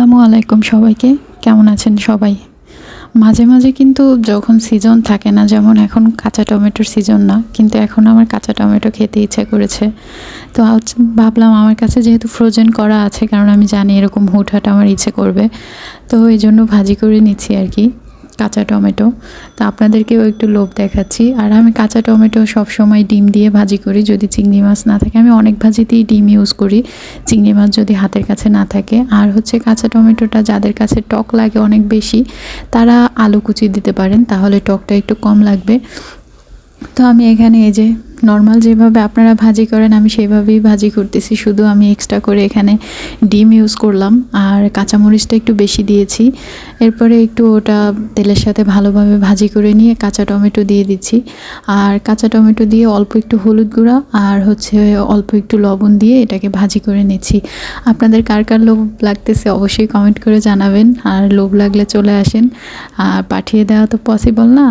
আসসালামু আলাইকুম সবাইকে। কেমন আছেন সবাই? মাঝে মাঝে কিন্তু যখন সিজন থাকে না, যেমন এখন কাঁচা টমেটোর সিজন না, কিন্তু এখন আমার কাঁচা টমেটো খেতে ইচ্ছা করেছে। তো ভাবলাম আমার কাছে যেহেতু ফ্রোজেন করা আছে, কারণ আমি জানি এরকম হুটহাট আমার ইচ্ছে করবে, তো এই জন্য ভাজি করে নিচ্ছি আর কি। কাঁচা টমেটো। তা আপনাদেরকেও একটু লোভ দেখাচ্ছি। আর আমি কাঁচা টমেটো সবসময় ডিম দিয়ে ভাজি করি, যদি চিংড়ি মাছ না থাকে। আমি অনেক ভাজিতেই ডিম ইউজ করি, চিংড়ি মাছ যদি হাতের কাছে না থাকে। আর হচ্ছে কাঁচা টমেটোটা যাদের কাছে টক লাগে অনেক বেশি, তারা আলু কুচি দিতে পারেন, তাহলে টকটা একটু কম লাগবে। তো আমি এখানে এই যে নর্মাল যেভাবে আপনারা ভাজি করেন, আমি সেইভাবেই ভাজি করতেছি। শুধু আমি এক্সট্রা করে এখানে ডিম ইউজ করলাম আর কাঁচামরিচটা একটু বেশি দিয়েছি। এরপরে একটু ওটা তেলের সাথে ভালোভাবে ভাজি করে নিয়ে কাঁচা টমেটো দিয়ে দিচ্ছি। আর কাঁচা টমেটো দিয়ে অল্প একটু হলুদ গুঁড়া আর হচ্ছে অল্প একটু লবণ দিয়ে এটাকে ভাজি করে নিচ্ছি। আপনাদের কার কার লোভ লাগতেছে অবশ্যই কমেন্ট করে জানাবেন। আর লোভ লাগলে চলে আসেন। আর পাঠিয়ে দেওয়া তো পসিবল না।